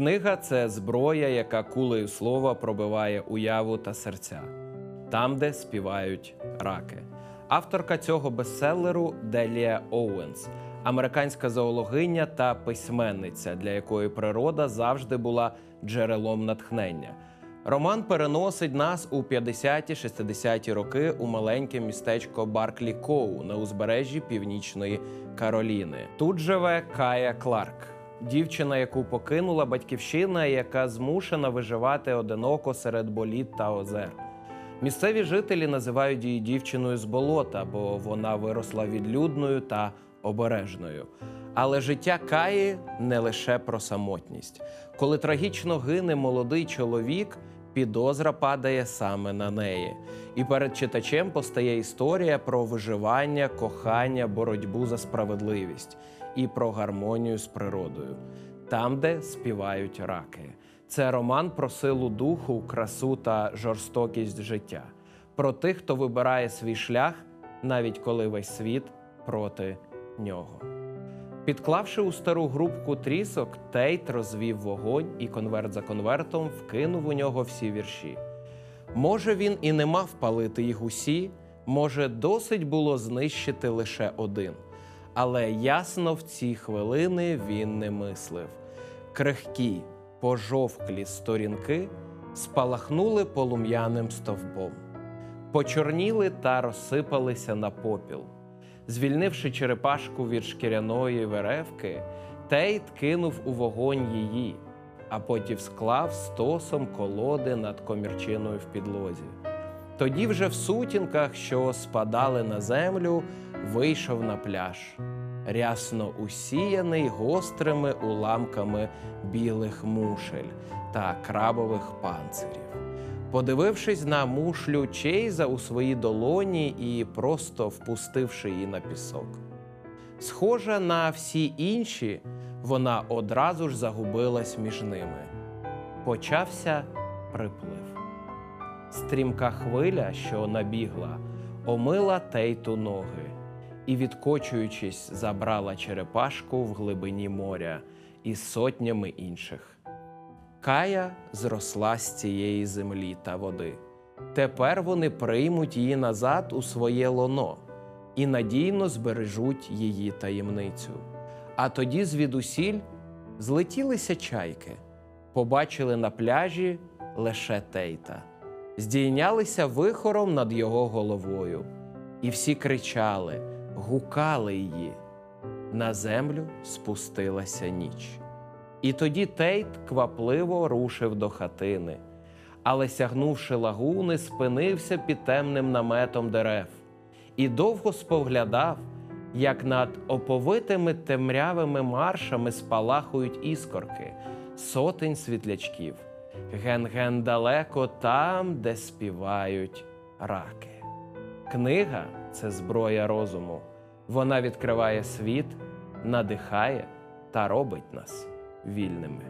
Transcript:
Книга це зброя, яка кулею слова пробиває уяву та серця, там, де співають раки. Авторка цього бестселеру Делія Оуенс, американська зоологиня та письменниця, для якої природа завжди була джерелом натхнення. Роман переносить нас у 50-60-ті роки у маленьке містечко Барклі Коу на узбережжі Північної Кароліни. Тут живе Кая Кларк, дівчина, яку покинула батьківщина, яка змушена виживати одиноко серед боліт та озер. Місцеві жителі називають її дівчиною з болота, бо вона виросла відлюдною та обережною. Але життя Каї не лише про самотність. Коли трагічно гине молодий чоловік, підозра падає саме на неї. І перед читачем постає історія про виживання, кохання, боротьбу за справедливість і про гармонію з природою, там, де співають раки. Це роман про силу духу, красу та жорстокість життя, про тих, хто вибирає свій шлях, навіть коли весь світ проти нього. Підклавши у стару грубку трісок, Тейт розвів вогонь і конверт за конвертом вкинув у нього всі вірші. Може, він і не мав палити їх усі, може, досить було знищити лише один. Але ясно в ці хвилини він не мислив. Крихкі, пожовклі сторінки спалахнули полум'яним стовпом, почорніли та розсипалися на попіл. Звільнивши черепашку від шкіряної веревки, Тейт кинув у вогонь її, а потім склав стосом колоди над комірчиною в підлозі. Тоді вже в сутінках, що спадали на землю, вийшов на пляж, рясно усіяний гострими уламками білих мушель та крабових панцирів. Подивившись на мушлю Чейза у своїй долоні і просто впустивши її на пісок. Схожа на всі інші, вона одразу ж загубилась між ними. Почався приплив. Стрімка хвиля, що набігла, омила тейту ноги і, відкочуючись, забрала черепашку в глибині моря із сотнями інших. Кая зросла з цієї землі та води. Тепер вони приймуть її назад у своє лоно і надійно збережуть її таємницю. А тоді звідусіль злетілися чайки, побачили на пляжі лише тейта, здійнялися вихором над його головою, і всі кричали, гукали її. На землю спустилася ніч. І тоді Тейт квапливо рушив до хатини, але, сягнувши лагуни, спинився під темним наметом дерев і довго споглядав, як над оповитими темрявими маршами спалахують іскорки, сотень світлячків, ген-ген далеко там, де співають раки. Книга це зброя розуму. Вона відкриває світ, надихає та робить нас вільними.